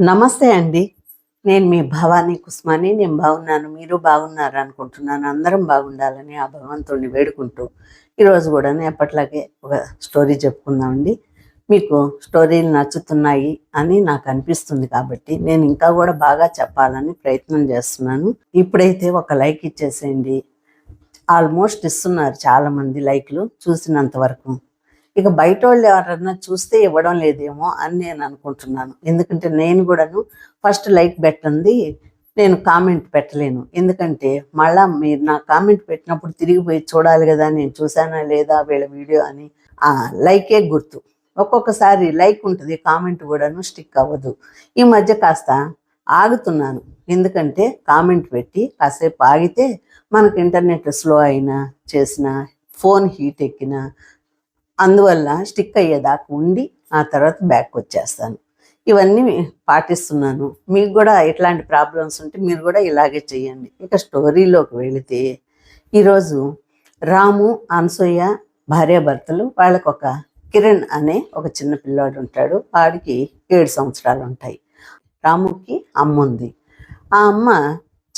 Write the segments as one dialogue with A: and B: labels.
A: నమస్తే అండి. నేను మీ భవానీ కుస్మాని. నేను బాగున్నాను. మీరు బాగున్నారు అనుకుంటున్నాను. అందరం బాగుండాలని ఆ భగవంతుడిని వేడుకుంటూ ఈరోజు కూడా ఎప్పట్లాగే ఒక స్టోరీ చెప్పుకుందామండి. మీకు స్టోరీలు నచ్చుతున్నాయి అని నాకు అనిపిస్తుంది కాబట్టి నేను ఇంకా కూడా బాగా చెప్పాలని ప్రయత్నం చేస్తున్నాను. ఇప్పుడైతే ఒక లైక్ ఇచ్చేసేయండి. ఆల్మోస్ట్ ఇస్తున్నారు చాలా మంది లైక్లు. చూసినంత వరకు ఇక బయట వాళ్ళు ఎవరన్నా చూస్తే ఇవ్వడం లేదేమో అని నేను అనుకుంటున్నాను. ఎందుకంటే నేను కూడాను ఫస్ట్ లైక్ పెట్టండి నేను కామెంట్ పెట్టలేను. ఎందుకంటే మళ్ళా మీరు నా కామెంట్ పెట్టినప్పుడు తిరిగిపోయి చూడాలి కదా నేను చూసానా లేదా వీళ్ళ వీడియో అని ఆ లైకే గుర్తు. ఒక్కొక్కసారి లైక్ ఉంటుంది కామెంట్ కూడాను స్టిక్ అవ్వదు. ఈ మధ్య కాస్త ఆగుతున్నాను. ఎందుకంటే కామెంట్ పెట్టి కాసేపు ఆగితే మనకు ఇంటర్నెట్ స్లో అయినా చేసిన ఫోన్ హీట్ ఎక్కినా అందువల్ల స్టిక్ అయ్యేదాకా ఉండి ఆ తర్వాత బ్యాక్ వచ్చేస్తాను. ఇవన్నీ పాటిస్తున్నాను. మీకు కూడా ఇట్లాంటి ప్రాబ్లమ్స్ ఉంటే మీరు కూడా ఇలాగే చేయండి ఇక స్టోరీలోకి వెళితే ఈరోజు రాము అనసూయ భార్యాభర్తలు వాళ్ళకు ఒక కిరణ్ అనే ఒక చిన్న పిల్లాడు ఉంటాడు. వాడికి ఏడు సంవత్సరాలు ఉంటాయి. రాముకి అమ్మ ఉంది ఆ అమ్మ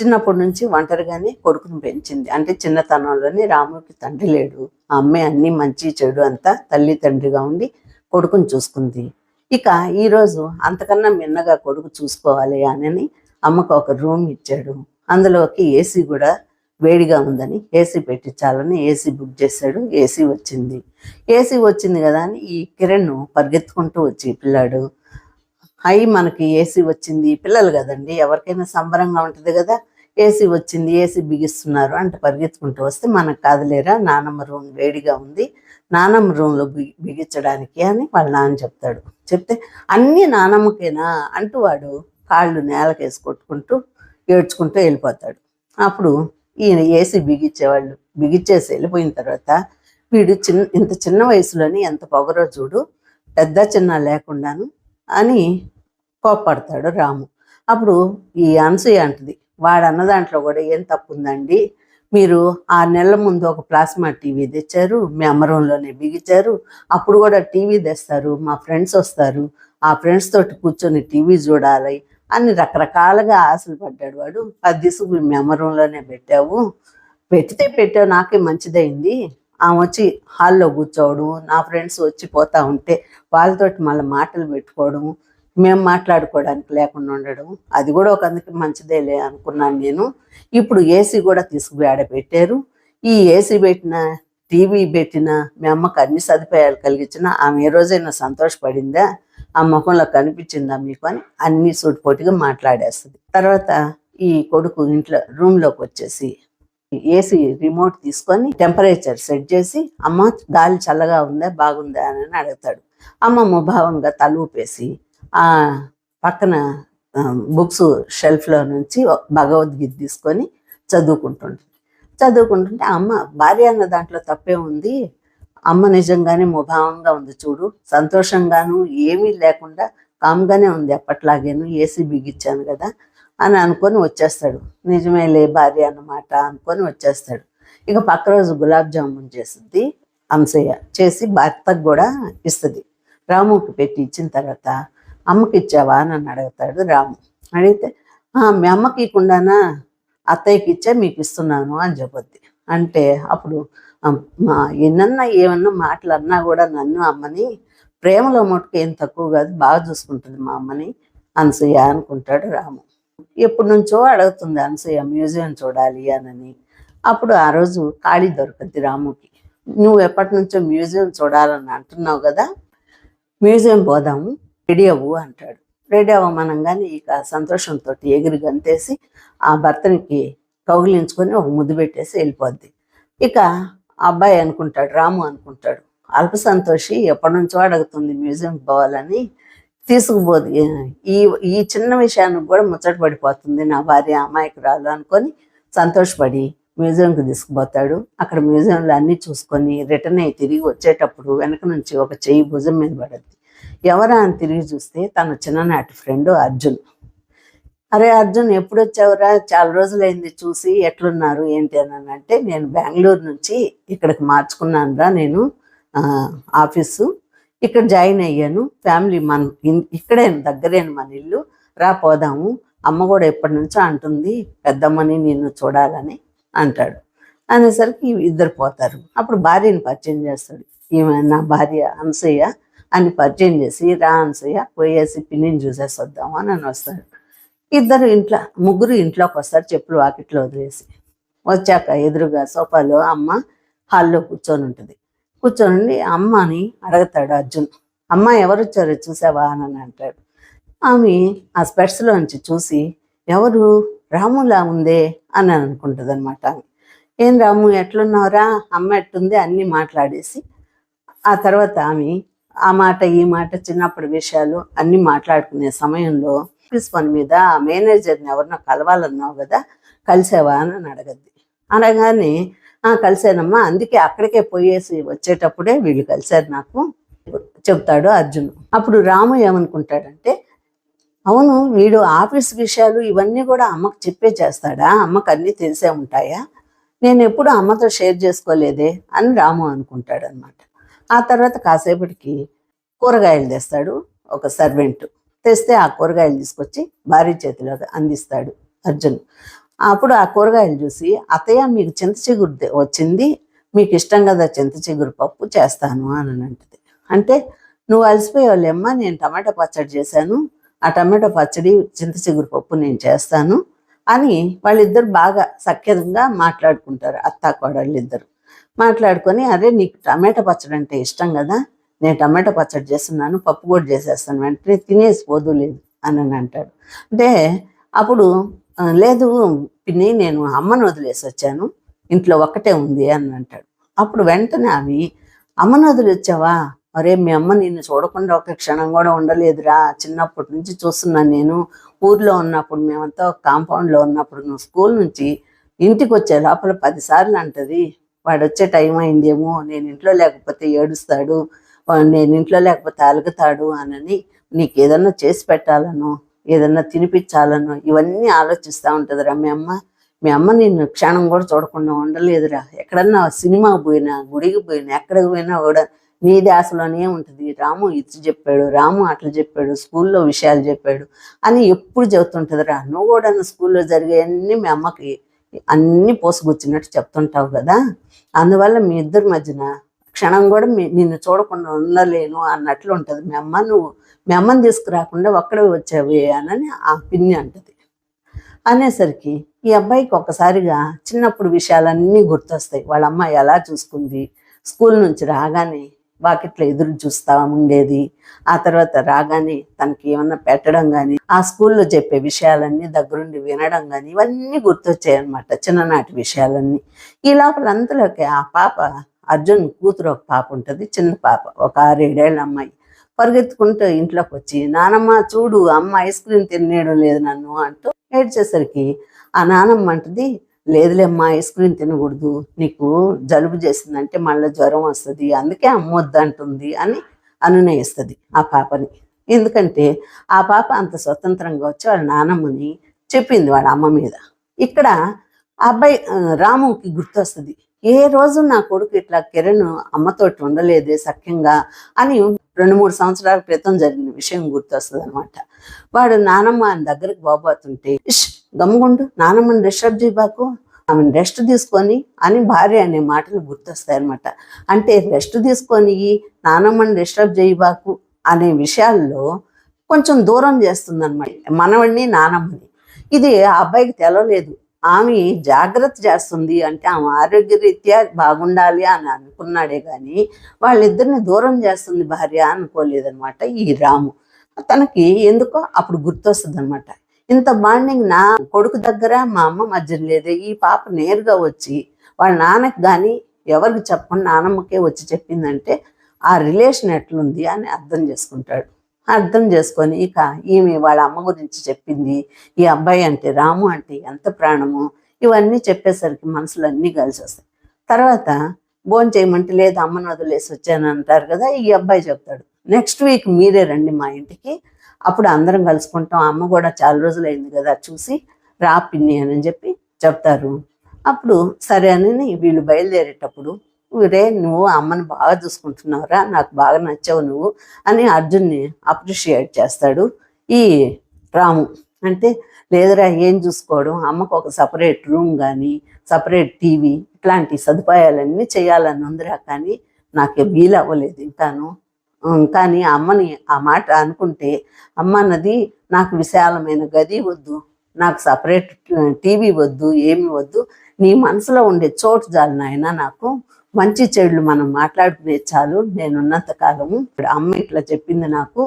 A: చిన్నప్పటి నుంచి ఒంటరిగానే కొడుకుని పెంచింది. అంటే చిన్నతనంలోనే రాముడికి తండ్రి లేడు. ఆ అమ్మాయి అన్ని మంచి చెడు అంతా తల్లి తండ్రిగా ఉండి కొడుకుని చూసుకుంది. ఇక ఈరోజు అంతకన్నా మిన్నగా కొడుకు చూసుకోవాలి అని అమ్మకు ఒక రూమ్ ఇచ్చాడు. అందులోకి ఏసీ కూడా వేడిగా ఉందని ఏసీ పెట్టించాలని ఏసీ బుక్ చేశాడు. ఏసీ వచ్చింది. ఏసీ వచ్చింది కదా అని ఈ కిరణ్ పరిగెత్తుకుంటూ వచ్చి పిల్లాడు. హై మనకి ఏసీ వచ్చింది. పిల్లలు కదండి ఎవరికైనా సంబరంగా ఉంటుంది కదా ఏసీ వచ్చింది ఏసీ బిగిస్తున్నారు అంటే పరిగెత్తుకుంటూ వస్తే మనకు కాదులేరా నానమ్మ రూమ్ వేడిగా ఉంది నానమ్మ రూమ్లో బిగి బిగించడానికి అని వాళ్ళ నాన్న చెప్తాడు. చెప్తే అన్నీ నానమ్మకేనా అంటూ వాడు కాళ్ళు నేలకేసి కొట్టుకుంటూ ఏడ్చుకుంటూ వెళ్ళిపోతాడు. అప్పుడు ఈయన ఏసీ బిగించేవాళ్ళు బిగించేసి వెళ్ళిపోయిన తర్వాత వీడు చిన్న ఇంత చిన్న వయసులోని ఎంత పొగరో చూడు పెద్ద చిన్న లేకుండాను అని కోప్పడతాడు రాము. అప్పుడు ఈ అనసూయ అంటది వాడన్న దాంట్లో కూడా ఏం తప్పు ఉందండి మీరు ఆరు నెలల ముందు ఒక ప్లాస్మా టీవీ తెచ్చారు మీ అమ్మరంలోనే బిగించారు అప్పుడు కూడా టీవీ తెస్తారు మా ఫ్రెండ్స్ వస్తారు ఆ ఫ్రెండ్స్ తోటి కూర్చొని టీవీ చూడాలి అని రకరకాలుగా ఆశలు పడ్డాడు వాడు. అది తీసుకు మీ అమ్మరంలోనే పెట్టావు. పెట్టితే పెట్టావు నాకే మంచిదైంది. ఆమె వచ్చి హాల్లో కూర్చోవడం నా ఫ్రెండ్స్ వచ్చి పోతా ఉంటే వాళ్ళతోటి మళ్ళీ మాటలు పెట్టుకోవడం మేము మాట్లాడుకోవడానికి లేకుండా ఉండడం అది కూడా ఒక అందుకే మంచిదేలే అనుకున్నాను నేను. ఇప్పుడు ఏసీ కూడా తీసుకుపోయి ఆడ పెట్టారు. ఈ ఏసీ పెట్టిన టీవీ పెట్టిన మీ అమ్మకు అన్ని సదుపాయాలు కలిగించిన ఆమె ఏ రోజైనా సంతోషపడిందా? ఆ ముఖంలో కనిపించిందా మీకు అని అన్ని సూటిపోటీగా మాట్లాడేస్తుంది. తర్వాత ఈ కొడుకు ఇంట్లో రూమ్లోకి వచ్చేసి ఏసీ రిమోట్ తీసుకొని టెంపరేచర్ సెట్ చేసి అమ్మ గాలి చల్లగా ఉందా బాగుందా? అని అడుగుతాడు. అమ్మ ముభావంగా తల ఊపేసి ఆ పక్కన బుక్స్ షెల్ఫ్లో నుంచి భగవద్గీత తీసుకొని చదువుకుంటుంటుంది. చదువుకుంటుంటే అమ్మ భార్య అన్న దాంట్లో తప్పే ఉంది. అమ్మ నిజంగానే ముభావంగా ఉంది చూడు. సంతోషంగాను ఏమీ లేకుండా కామ్గానే ఉంది అప్పట్లాగేను. ఏసీ బిగిచ్చాను కదా. అని అనుకొని వచ్చేస్తాడు. నిజమేలే భార్య అన్నమాట అనుకొని వచ్చేస్తాడు. ఇక పక్క రోజు గులాబ్ జామున్ చేస్తుంది అంశయ్య చేసి భర్తకు కూడా ఇస్తుంది. రాముకి పెట్టి ఇచ్చిన తర్వాత అమ్మకి ఇచ్చావా అని అడుగుతాడు రాము. అడిగితే మీ అమ్మకి ఇవ్వకుండానా అత్తయ్యకి ఇచ్చే మీకు ఇస్తున్నాను అని చెప్పొద్ది. అంటే అప్పుడు మా ఎన్నన్నా ఏమన్నా మాటలు అన్నా కూడా నన్ను అమ్మని ప్రేమలో మటుకు ఏం తక్కువ కాదు బాగా చూసుకుంటుంది మా అమ్మని అనసూయ అనుకుంటాడు రాము. ఎప్పటి నుంచో అడుగుతుంది అనసూయ మ్యూజియం చూడాలి అనని. అప్పుడు ఆ రోజు ఖాళీ దొరకద్ది రాముకి. నువ్వు ఎప్పటి నుంచో మ్యూజియం చూడాలని అంటున్నావు కదా మ్యూజియం పోదాము రెడీ అవ్వు అంటాడు. రెడీ అవ్వమనంగానే ఇక సంతోషంతో ఎగిరి గంతేసి ఆ భర్తనికి కౌగిలించుకొని ఒక ముద్దు పెట్టేసి వెళ్ళిపోద్ది. ఇక అబ్బాయి అనుకుంటాడు రాము అనుకుంటాడు. అల్ప సంతోషి ఎప్పటి నుంచో అడుగుతుంది మ్యూజియం పోవాలని తీసుకుపోదు. ఈ ఈ చిన్న విషయానికి కూడా ముచ్చట పడిపోతుంది. నా భార్య అమాయకురాలు అనుకొని సంతోషపడి మ్యూజియంకి తీసుకుపోతాడు. అక్కడ మ్యూజియంలో అన్నీ చూసుకొని రిటర్న్ అయ్యి తిరిగి వచ్చేటప్పుడు వెనక నుంచి ఒక చెయ్యి భుజం మీద పడద్ది. ఎవరా అని తిరిగి చూస్తే తన చిన్ననాటి ఫ్రెండ్ అర్జున్. అరే అర్జున్ ఎప్పుడు వచ్చావురా చాలా రోజులైంది చూసి ఎట్లున్నారు? ఏంటి అని అంటే నేను బెంగళూరు నుంచి ఇక్కడికి మార్చుకున్నాను రా నేను ఆఫీసు. ఇక్కడ జాయిన్ అయ్యాను. ఫ్యామిలీ మన ఇక్కడే దగ్గరేను మన ఇల్లు. రా పోదాము. అమ్మ కూడా ఎప్పటి నుంచో అంటుంది పెద్దమ్మని నిన్ను చూడాలని అంటాడు. అనేసరికి ఇద్దరు పోతారు. అప్పుడు భార్యని పరిచయం చేస్తాడు. ఈమె నా భార్య అనసూయ అని పరిచయం చేసి రా అనసూయ పోయేసి పిన్నిని చూసేసి వద్దాము అని అని వస్తాడు ఇద్దరు ఇంట్లో ముగ్గురు ఇంట్లోకి వస్తారు చెప్పులు వాకిట్లో వదిలేసి. వచ్చాక ఎదురుగా సోఫాలో అమ్మ హాల్లో కూర్చొని ఉంటుంది. కూర్చొని అమ్మని అడుగుతాడు అర్జున్. అమ్మ ఎవరు వచ్చారు? చూసావా? అని అంటాడు. ఆమె ఆ స్పెట్స్లో నుంచి చూసి ఎవరు? రాములా ఉందే? అని అనుకుంటుంది అనమాట ఏం రాము? ఎట్లున్నావురా? అమ్మ ఎట్టుంది? అన్నీ మాట్లాడేసి ఆ తర్వాత ఆమె ఆ మాట ఈ మాట చిన్నప్పటి విషయాలు అన్నీ మాట్లాడుకునే సమయంలో ఆఫీస్ పని మీద ఆ మేనేజర్ని ఎవరినో కలవాలన్నావు కదా కలిసావా? అని అడగద్ది. అనగానే కలిశానమ్మా. అందుకే అక్కడికే పోయేసి వచ్చేటప్పుడే వీళ్ళు కలిశారు నాకు. చెప్తాడు అర్జున్. అప్పుడు రాము ఏమనుకుంటాడంటే అవును వీడు ఆఫీస్ విషయాలు ఇవన్నీ కూడా అమ్మకు చెప్పే చేస్తాడా? అమ్మకు అన్నీ తెలిసే ఉంటాయా? నేను ఎప్పుడు అమ్మతో షేర్ చేసుకోలేదే అని రాము అనుకుంటాడు అనమాట ఆ తర్వాత కాసేపటికి కూరగాయలు తెస్తాడు ఒక సర్వెంట్. తెస్తే ఆ కూరగాయలు తీసుకొచ్చి భార్య చేతిలో అందిస్తాడు అర్జున్. అప్పుడు ఆ కూరగాయలు చూసి అత్తయ్య మీకు చింత చిగురు వచ్చింది. మీకు ఇష్టం కదా చింత చిగురు పప్పు చేస్తాను అని అంటది. అంటే నువ్వు అలసిపోయేవాళ్ళేమ్మా నేను టమాటా పచ్చడి చేశాను. ఆ టమాటా పచ్చడి చింత చిగురు పప్పు నేను చేస్తాను అని వాళ్ళిద్దరు బాగా సఖ్యంగా మాట్లాడుకుంటారు. అత్త కోడళ్ళు ఇద్దరు మాట్లాడుకొని అరే నీకు టమాటా పచ్చడి అంటే ఇష్టం కదా. నేను టమాటా పచ్చడి చేస్తున్నాను పప్పు కూడా చేసేస్తాను. వెంటనే తినేసి పోదు లేదు అని అంటాడు. అంటే అప్పుడు లేదు పిన్ని నేను అమ్మను వదిలేసి వచ్చాను. ఇంట్లో ఒక్కటే ఉంది అని అంటాడు. అప్పుడు వెంటనే అవి అమ్మను వదిలిచ్చావా అరే మీ అమ్మ నిన్ను చూడకుండా ఒక క్షణం కూడా ఉండలేదురా. చిన్నప్పటి నుంచి చూస్తున్నాను నేను. ఊర్లో ఉన్నప్పుడు మేమంతా కాంపౌండ్లో ఉన్నప్పుడు నువ్వు స్కూల్ నుంచి ఇంటికి వచ్చే లోపల పదిసార్లు అంటది. వాడు వచ్చే టైం అయిందేమో. నేను ఇంట్లో లేకపోతే ఏడుస్తాడు. వాడు నేను ఇంట్లో లేకపోతే అలుగుతాడు అనని నీకు ఏదన్నా చేసి పెట్టాలను ఏదన్నా తినిపించాలనో ఇవన్నీ ఆలోచిస్తూ ఉంటుందిరా మీ అమ్మ. మీ అమ్మ నిన్ను క్షణం కూడా చూడకుండా ఉండలేదురా. ఎక్కడన్నా సినిమాకి పోయినా గుడికి పోయినా ఎక్కడికి పోయినా కూడా నీ ధ్యాసలోనే ఉంటుంది. రాము ఇది చెప్పాడు రాము అట్లా చెప్పాడు స్కూల్లో విషయాలు చెప్పాడు అని ఎప్పుడు చెబుతుంటుందిరా. నువ్వు కూడా స్కూల్లో జరిగేవన్నీ మీ అమ్మకి అన్ని పోసుకొచ్చినట్టు చెప్తుంటావు కదా. అందువల్ల మీ ఇద్దరి మధ్యన క్షణం కూడా నిన్ను చూడకుండా ఉండలేను అన్నట్లు ఉంటుంది. మీ అమ్మ నువ్వు మీ అమ్మని తీసుకురాకుండా ఒక్కడే వచ్చావి అని ఆ పిన్ని అంటది. అనేసరికి ఈ అబ్బాయికి ఒక్కసారిగా చిన్నప్పుడు విషయాలన్నీ గుర్తొస్తాయి. వాళ్ళ అమ్మ ఎలా చూసుకుంది స్కూల్ నుంచి రాగానే వాకిట్లో ఎదురు చూస్తా ఉండేది ఆ తర్వాత రాగానే తనకి ఏమన్నా పెట్టడం కానీ ఆ స్కూల్లో చెప్పే విషయాలన్నీ దగ్గరుండి వినడం కానీ ఇవన్నీ గుర్తొచ్చాయి అనమాట చిన్ననాటి విషయాలన్నీ. ఈ లోపల అంతలోకి ఆ పాప అర్జున్ కూతురు ఒక పాప ఉంటుంది చిన్న పాప ఒక ఆరేడేళ్ళ అమ్మాయి. పరిగెత్తుకుంటూ ఇంట్లోకి వచ్చి నానమ్మ చూడు అమ్మ ఐస్ క్రీమ్ తినేయడం లేదు నన్ను అంటూ ఏడ్చేసరికి ఆ నానమ్మ అంటది లేదులేమ్మా ఐస్ క్రీమ్ తినకూడదు నీకు జలుబు చేసిందంటే మళ్ళీ జ్వరం వస్తుంది అందుకే అమ్మొద్దు అంటుంది అని అనునయిస్తుంది ఆ పాపని. ఎందుకంటే ఆ పాప అంత స్వతంత్రంగా వచ్చి వాళ్ళ నానమ్మని చెప్పింది వాళ్ళ అమ్మ మీద. ఇక్కడ ఆ అబ్బాయి రాముకి గుర్తొస్తుంది. ఏ రోజు నా కొడుకు ఇట్లా కిరణ్ అమ్మతోటి ఉండలేదే సఖ్యంగా అని రెండు మూడు సంవత్సరాల క్రితం జరిగిన విషయం గుర్తొస్తుంది అనమాట వాడు నానమ్మ ఆయన దగ్గరకు బాబోతుంటే "ఇష్, గమ్ముగుండు నానమ్మని డిస్టర్బ్ చేయబాకు ఆమెను రెస్ట్ తీసుకొని అని భార్య అనే మాటలు గుర్తొస్తాయి అనమాట అంటే రెస్ట్ తీసుకొని నానమ్మని డిస్టర్బ్ చేయబాకు అనే విషయాల్లో కొంచెం దూరం చేస్తుంది అనమాట మనవడిని నానమ్మని. ఇది ఆ అబ్బాయికి తెలవలేదు. ఆమె జాగ్రత్త చేస్తుంది అంటే ఆమె ఆరోగ్యరీత్యా బాగుండాలి అని అనుకున్నాడే కానీ వాళ్ళిద్దరిని దూరం చేస్తుంది భార్య అనుకోలేదనమాట ఈ రాము. తనకి ఎందుకో అప్పుడు గుర్తొస్తుంది అనమాట ఇంత బాండింగ్ నా కొడుకు దగ్గర మా అమ్మ మధ్య లేదే. ఈ పాప నేరుగా వచ్చి వాళ్ళ నాన్నకి కానీ ఎవరికి చెప్పండి నానమ్మకే వచ్చి చెప్పిందంటే ఆ రిలేషన్ ఎట్లుంది అని అర్థం చేసుకుంటాడు. అర్థం చేసుకొని ఇక ఈమె వాళ్ళ అమ్మ గురించి చెప్పింది. ఈ అబ్బాయి అంటే రాము అంటే ఎంత ప్రాణము ఇవన్నీ చెప్పేసరికి మనసులు అన్నీ కలిసి వస్తాయి. తర్వాత భోజనం చేయమంటే లేదు అమ్మను వదిలేసి వచ్చాను అంటారు కదా ఈ అబ్బాయి చెప్తాడు. నెక్స్ట్ వీక్ మీరే రండి మా ఇంటికి. అప్పుడు అందరం కలుసుకుంటాం. అమ్మ కూడా చాలా రోజులు అయింది కదా చూసి రా పిన్ని అని చెప్పి చెప్తారు. అప్పుడు సరే అని వీళ్ళు బయలుదేరేటప్పుడు రే నువ్వు అమ్మని బాగా చూసుకుంటున్నావురా నాకు బాగా నచ్చావు నువ్వు అని అర్జున్ని అప్రిషియేట్ చేస్తాడు ఈ రాము. అంటే లేదురా ఏం చూసుకోవడం? అమ్మకు ఒక సపరేట్ రూమ్ కానీ సపరేట్ టీవీ ఇట్లాంటి సదుపాయాలన్నీ చేయాలని ఉందిరా కానీ నాకు వీలు అవ్వలేదు ఇంకాను కానీ అమ్మని ఆ మాట అనుకుంటే అమ్మ అన్నది నాకు విశాలమైన గది వద్దు నాకు సపరేట్ టీవీ వద్దు ఏమి వద్దు నీ మనసులో ఉండే చోటు చాలు నాయన నాకు. మంచి చెడులు మనం మాట్లాడుకునే చాలు. నేనున్నంత కాలము ఇప్పుడు అమ్మ ఇట్లా చెప్పింది నాకు.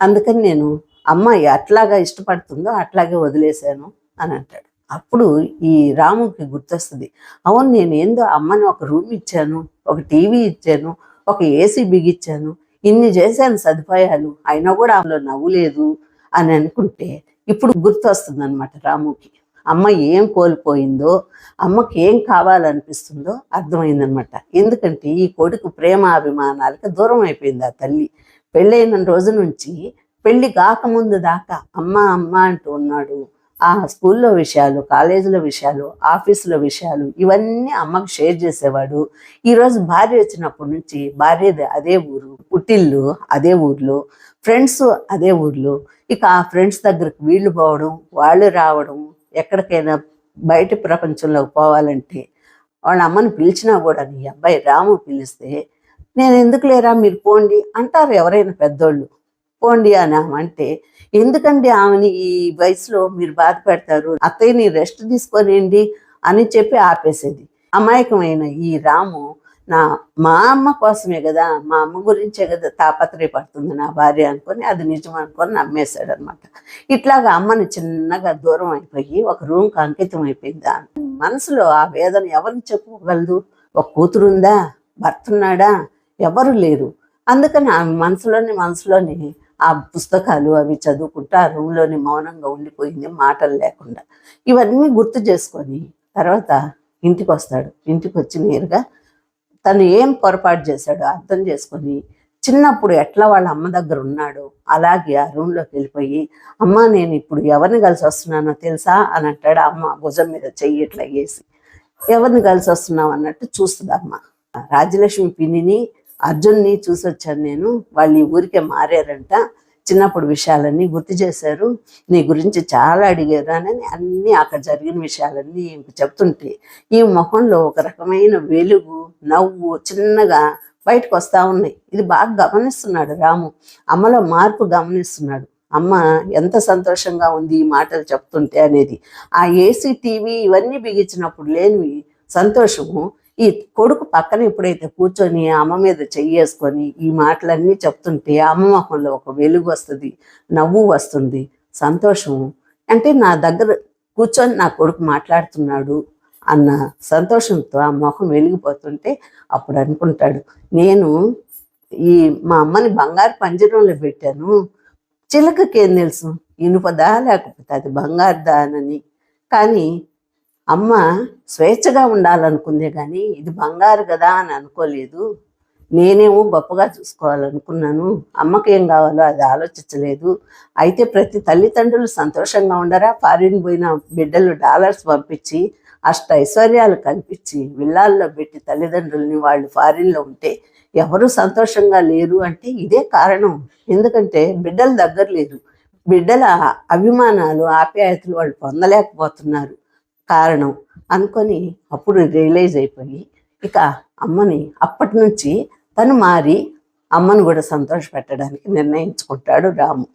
A: అందుకని నేను అమ్మాయి అట్లాగా ఇష్టపడుతుందో అట్లాగే వదిలేశాను అని అంటాడు. అప్పుడు ఈ రాముకి గుర్తొస్తుంది. అవును నేను ఏందో అమ్మని ఒక రూమ్ ఇచ్చాను ఒక టీవీ ఇచ్చాను ఒక ఏసీ బిగిచ్చాను ఇన్ని చేశాను సదుపాయాలు అయినా కూడా అందులో నవ్వులేదు అని అనుకుంటే ఇప్పుడు గుర్తొస్తుంది అనమాట రాముకి అమ్మ ఏం కోల్పోయిందో అమ్మకి ఏం కావాలనిపిస్తుందో అర్థమైందనమాట. ఎందుకంటే ఈ కొడుకు ప్రేమ అభిమానాలకి దూరం అయిపోయింది ఆ తల్లి. పెళ్ళైన రోజు నుంచి పెళ్ళి కాకముందు దాకా అమ్మ అమ్మ అంటూ ఉన్నాడు. ఆ స్కూల్లో విషయాలు కాలేజీలో విషయాలు ఆఫీసులో విషయాలు ఇవన్నీ అమ్మకు షేర్ చేసేవాడు. ఈరోజు భార్య వచ్చినప్పటి నుంచి భార్యది అదే ఊరు పుట్టిల్లు అదే ఊర్లో ఫ్రెండ్స్ అదే ఊర్లో. ఇక ఆ ఫ్రెండ్స్ దగ్గరకు వీళ్ళు పోవడం వాళ్ళు రావడం ఎక్కడికైనా బయట ప్రపంచంలోకి పోవాలంటే వాళ్ళ అమ్మని పిలిచినా కూడా నీ అబ్బాయి రాము పిలిస్తే నేను ఎందుకు లేరా? మీరు పోండి అంటారు ఎవరైనా పెద్దోళ్ళు. పోండి అని ఆమె అంటే ఎందుకండి ఆమెని ఈ వయసులో మీరు బాధ పెడతారు? అత్తయ్యని రెస్ట్ తీసుకోనిండి అని చెప్పి ఆపేసేది. అమాయకమైన ఈ రాము నా మా అమ్మ కోసమే కదా మా అమ్మ గురించే కదా తాపత్రయపడుతుంది నా భార్య అనుకొని అది నిజం అనుకొని నమ్మేశాడు అనమాట ఇట్లాగా అమ్మని చిన్నగా దూరం అయిపోయి ఒక రూమ్కి అంకితం అయిపోయింది. మనసులో ఆ వేదన ఎవరికి చెప్పుకోగలదు? ఒక కూతురుందా భర్త ఉన్నాడా? ఎవరు లేరు. అందుకని ఆమె మనసులోని మనసులోని ఆ పుస్తకాలు అవి చదువుకుంటూ ఆ రూమ్లోని మౌనంగా ఉండిపోయింది మాటలు లేకుండా. ఇవన్నీ గుర్తు చేసుకొని తర్వాత ఇంటికి వస్తాడు ఇంటికి వచ్చి నేరుగా తను ఏం పొరపాటు చేశాడో అర్థం చేసుకొని చిన్నప్పుడు ఎట్లా వాళ్ళ అమ్మ దగ్గర ఉన్నాడు అలాగే ఆ రూమ్లోకి వెళ్ళిపోయి అమ్మ నేను ఇప్పుడు ఎవరిని కలిసి వస్తున్నానో తెలుసా? అని అంటాడు అమ్మ భుజం మీద చెయ్యి ఇట్లా వేసి. ఎవరిని కలిసి వస్తున్నావు? అన్నట్టు చూస్తుంది అమ్మ. రాజ్యలక్ష్మి పిన్నిని అర్జున్ని చూసి వచ్చాను నేను. వాళ్ళు ఈ ఊరికే మారారంట. చిన్నప్పుడు విషయాలన్నీ గుర్తు చేశారు. నీ గురించి చాలా అడిగారు అని అన్నీ అక్కడ జరిగిన విషయాలన్నీ చెప్తుంటే ఈ మొహంలో ఒక రకమైన వెలుగు నవ్వు చిన్నగా బయటకు వస్తా ఉన్నాయి. ఇది బాగా గమనిస్తున్నాడు రాము. అమ్మలో మార్పు గమనిస్తున్నాడు. అమ్మ ఎంత సంతోషంగా ఉంది ఈ మాటలు చెప్తుంటే అనేది. ఆ ఏసీ టీవీ ఇవన్నీ బిగించినప్పుడు లేనివి సంతోషము ఈ కొడుకు పక్కన ఎప్పుడైతే కూర్చొని అమ్మ మీద చెయ్యేసుకొని ఈ మాటలన్నీ చెప్తుంటే అమ్మ మొహంలో ఒక వెలుగు వస్తుంది నవ్వు వస్తుంది సంతోషం. అంటే నా దగ్గర కూర్చొని నా కొడుకు మాట్లాడుతున్నాడు అన్న సంతోషంతో ఆ మొహం వెలిగిపోతుంటే అప్పుడు అనుకుంటాడు నేను ఈ మా అమ్మని బంగారు పంజరంలో పెట్టాను. చిలకకేం తెలుసు? ఇనుపదా లేకపోతే అది బంగారుదా అని కానీ అమ్మ స్వేచ్ఛగా ఉండాలనుకుందే కానీ ఇది బంగారు కదా అని అనుకోలేదు. నేనేమో గొప్పగా చూసుకోవాలనుకున్నాను. అమ్మకి ఏం కావాలో అది ఆలోచించలేదు. అయితే ప్రతి తల్లిదండ్రులు సంతోషంగా ఉండరా? ఫారిన్ పోయిన బిడ్డలు డాలర్స్ పంపించి అష్ట ఐశ్వర్యాలు కల్పించి విల్లాల్లో పెట్టి తల్లిదండ్రుల్ని వాళ్ళు ఫారిన్లో ఉంటే ఎవరు సంతోషంగా లేరు అంటే ఇదే కారణం. ఎందుకంటే బిడ్డలు దగ్గర లేరు. బిడ్డల అభిమానాలు ఆప్యాయతలు వాళ్ళు పొందలేకపోతున్నారు. కారణం అనుకొని అప్పుడు రియలైజ్ అయిపోయి ఇక అమ్మని అప్పటి నుంచి తను మారి అమ్మను కూడా సంతోషపెట్టడానికి నిర్ణయించుకుంటాడు రాము.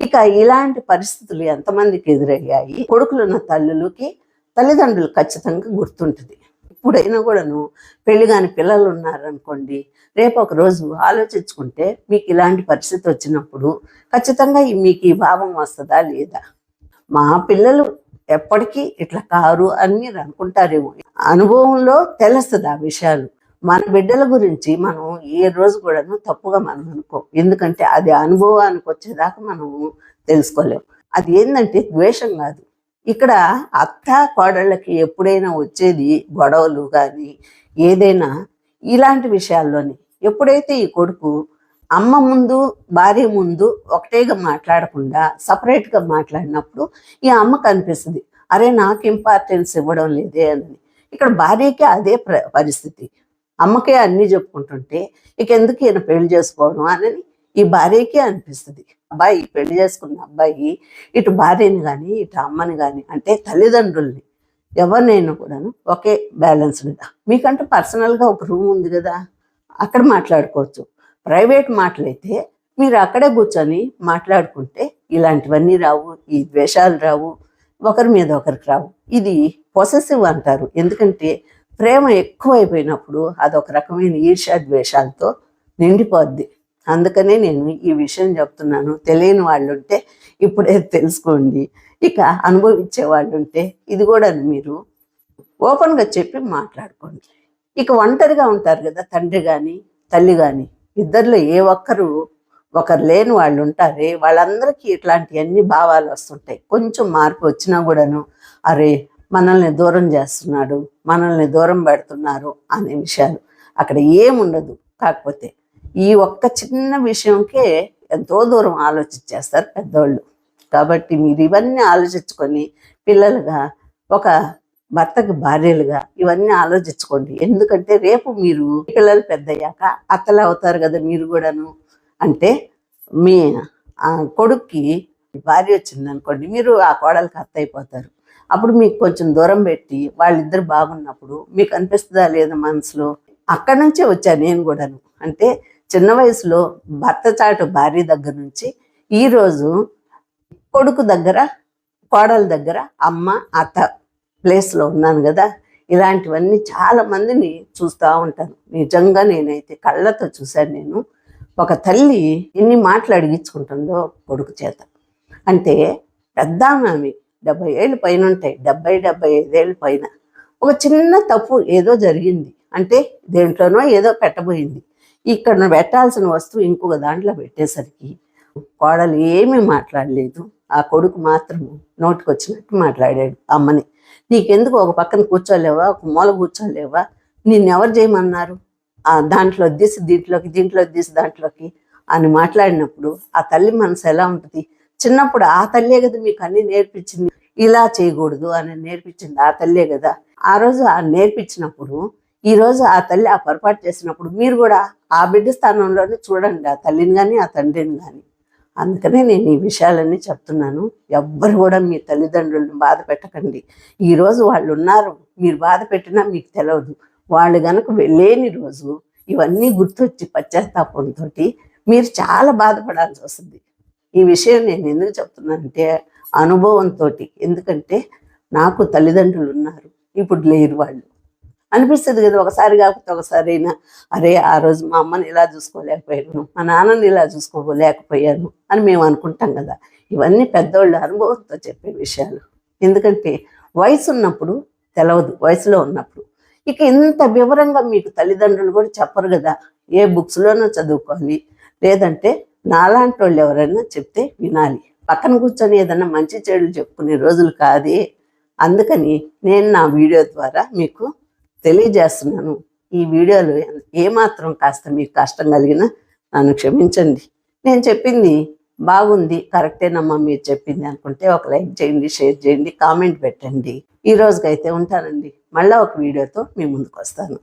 A: ఇక ఇలాంటి పరిస్థితులు ఎంతమందికి ఎదురయ్యాయి? కొడుకులున్న తల్లులకి తల్లిదండ్రులు ఖచ్చితంగా గుర్తుంటుంది. ఇప్పుడైనా కూడాను పెళ్ళి కాని పిల్లలు ఉన్నారనుకోండి రేపు ఒక రోజు ఆలోచించుకుంటే మీకు ఇలాంటి పరిస్థితి వచ్చినప్పుడు ఖచ్చితంగా మీకు ఈ భావం వస్తుందా లేదా? మా పిల్లలు ఎప్పటికీ ఇట్లా కారు అని మీరు అనుకుంటారేమో అనుభవంలో తెలుస్తుంది ఆ విషయాలు. మన బిడ్డల గురించి మనం ఏ రోజు కూడాను తప్పుగా మనం అనుకో. ఎందుకంటే అది అనుభవానికి వచ్చేదాకా మనం తెలుసుకోలేం. అది ఏంటంటే ద్వేషం కాదు. ఇక్కడ అత్త కోడళ్ళకి ఎప్పుడైనా వచ్చేది గొడవలు కానీ ఏదైనా ఇలాంటి విషయాల్లోని. ఎప్పుడైతే ఈ కొడుకు అమ్మ ముందు భార్య ముందు ఒకటేగా మాట్లాడకుండా సపరేట్గా మాట్లాడినప్పుడు ఈ అమ్మ కనిపిస్తుంది. అరే నాకు ఇంపార్టెన్స్ ఇవ్వడం లేదే అని ఇక్కడ భార్యకి అదే పరిస్థితి. అమ్మకే అన్నీ చెప్పుకుంటుంటే ఇక ఎందుకు ఈయన పెళ్ళి చేసుకోవడం అని ఈ భార్యకే అనిపిస్తుంది. అబ్బాయి పెళ్ళి చేసుకున్న అబ్బాయి ఇటు భార్యని కానీ ఇటు అమ్మని కానీ అంటే తల్లిదండ్రుల్ని ఎవరినైనా కూడాను ఒకే బ్యాలెన్స్డ్గా మీకంటూ పర్సనల్గా ఒక రూమ్ ఉంది కదా అక్కడ మాట్లాడుకోవచ్చు. ప్రైవేట్ మాటలైతే మీరు అక్కడే కూర్చొని మాట్లాడుకుంటే ఇలాంటివన్నీ రావు ఈ ద్వేషాలు రావు ఒకరి మీద ఒకరికి రావు. ఇది పొసెసివ్ అంటారు. ఎందుకంటే ప్రేమ ఎక్కువైపోయినప్పుడు అదొక రకమైన ఈర్ష్యా ద్వేషాలతో నిండిపోద్ది. అందుకనే నేను ఈ విషయం చెప్తున్నాను. తెలియని వాళ్ళు ఉంటే ఇప్పుడే తెలుసుకోండి. ఇక అనుభవించే వాళ్ళు ఉంటే ఇది కూడా మీరు ఓపెన్గా చెప్పి మాట్లాడుకోండి. ఇక ఒంటరిగా ఉంటారు కదా తండ్రి కానీ తల్లి కానీ ఇద్దరిలో ఏ ఒక్కరు ఒకరు లేని వాళ్ళు ఉంటారే వాళ్ళందరికీ ఇట్లాంటివన్నీ భావాలు వస్తుంటాయి. కొంచెం మార్పు వచ్చినా కూడాను అరే మనల్ని దూరం చేస్తున్నాడు మనల్ని దూరం పెడుతున్నారు అనే విషయాలు. అక్కడ ఏముండదు కాకపోతే ఈ ఒక్క చిన్న విషయంకే ఎంతో దూరం ఆలోచించేస్తారు పెద్దోళ్ళు. కాబట్టి మీరు ఇవన్నీ ఆలోచించుకొని పిల్లలుగా ఒక భర్తకి భార్యలుగా ఇవన్నీ ఆలోచించుకోండి. ఎందుకంటే రేపు మీరు పిల్లలు పెద్దయ్యాక అత్తలు అవుతారు కదా మీరు కూడాను. అంటే మీ కొడుక్కి భార్య వచ్చింది అనుకోండి మీరు ఆ కోడలికి అత్త అయిపోతారు. అప్పుడు మీకు కొంచెం దూరం పెట్టి వాళ్ళిద్దరు బాగున్నప్పుడు మీకు అనిపిస్తుందా లేదా మనసులో? అక్కడి నుంచే వచ్చాను నేను కూడాను. అంటే చిన్న వయసులో భర్త చాటు భార్య దగ్గర నుంచి ఈరోజు కొడుకు దగ్గర కోడల దగ్గర అమ్మ అత్త ప్లేస్లో ఉన్నాను కదా ఇలాంటివన్నీ చాలా మందిని చూస్తూ ఉంటాను. నిజంగా నేనైతే కళ్ళతో చూశాను నేను. ఒక తల్లి ఎన్ని మాటలు అడిగించుకుంటుందో కొడుకు చేత. అంటే పెద్ద ఆమె డెబ్బై ఏళ్ళు పైన ఉంటాయి డెబ్బై డెబ్బై ఐదేళ్ళు పైన. ఒక చిన్న తప్పు ఏదో జరిగింది. అంటే దేంట్లోనో ఏదో పెట్టబోయింది. ఇక్కడ పెట్టాల్సిన వస్తువు ఇంకొక దాంట్లో పెట్టేసరికి కోడలు ఏమీ మాట్లాడలేదు. ఆ కొడుకు మాత్రం నోటికి వచ్చినట్టు మాట్లాడాడు అమ్మని. నీకెందుకు ఒక పక్కన కూర్చోలేవా? ఒక మూల కూర్చోలేవా? నిన్నెవరు చేయమన్నారు? ఆ దాంట్లో తీసి దీంట్లోకి దీంట్లో తీసి దాంట్లోకి అని మాట్లాడినప్పుడు ఆ తల్లి మనసు ఎలా ఉంటుంది? చిన్నప్పుడు ఆ తల్లే కదా మీకు అన్ని నేర్పించింది. ఇలా చేయకూడదు అని నేర్పించింది ఆ తల్లే కదా. ఆ రోజు ఆ నేర్పించినప్పుడు ఈ రోజు ఆ తల్లి ఆ పొరపాటు చేసినప్పుడు మీరు కూడా ఆ బిడ్డ స్థానంలోనే చూడండి ఆ తల్లిని కానీ ఆ తండ్రిని కానీ అందుకనే నేను ఈ విషయాలన్నీ చెప్తున్నాను. ఎవ్వరు కూడా మీ తల్లిదండ్రులను బాధ పెట్టకండి. ఈరోజు వాళ్ళు ఉన్నారు. మీరు బాధ పెట్టినా మీకు తెలియదు వాళ్ళు కనుక లేని రోజు ఇవన్నీ గుర్తొచ్చి పశ్చాత్తాపంతో మీరు చాలా బాధపడాల్సి వస్తుంది. ఈ విషయం నేను ఎందుకు చెప్తున్నానంటే అనుభవంతో ఎందుకంటే నాకు తల్లిదండ్రులు ఉన్నారు. ఇప్పుడు లేరు వాళ్ళు. అనిపిస్తుంది కదా ఒకసారి కాకపోతే ఒకసారి అయినా అరే ఆ రోజు మా అమ్మని ఇలా చూసుకోలేకపోయాను మా నాన్నని ఇలా చూసుకోలేకపోయాను అని మేము అనుకుంటాం కదా. ఇవన్నీ పెద్దోళ్ళ అనుభవంతో చెప్పే విషయాలు. ఎందుకంటే వయసు ఉన్నప్పుడు తెలవదు వయసులో ఉన్నప్పుడు. ఇక ఇంత వివరంగా మీకు తల్లిదండ్రులు కూడా చెప్పరు కదా ఏ బుక్స్లోనో చదువుకోవాలి. లేదంటే నాలాంటి వాళ్ళు ఎవరైనా చెప్తే వినాలి. పక్కన కూర్చొని ఏదైనా మంచి చెడులు చెప్పుకునే రోజులు కాదే. అందుకని నేను నా వీడియో ద్వారా మీకు తెలియజేస్తున్నాను. ఈ వీడియోలో ఏమాత్రం కాస్త మీకు కష్టం కలిగినా నన్ను క్షమించండి. నేను చెప్పింది బాగుంది కరెక్టేనమ్మా మీరు చెప్పింది అనుకుంటే ఒక లైక్ చేయండి షేర్ చేయండి కామెంట్ పెట్టండి. ఈ రోజుకైతే ఉంటానండి. మళ్ళీ ఒక వీడియోతో మీ ముందుకు వస్తాను.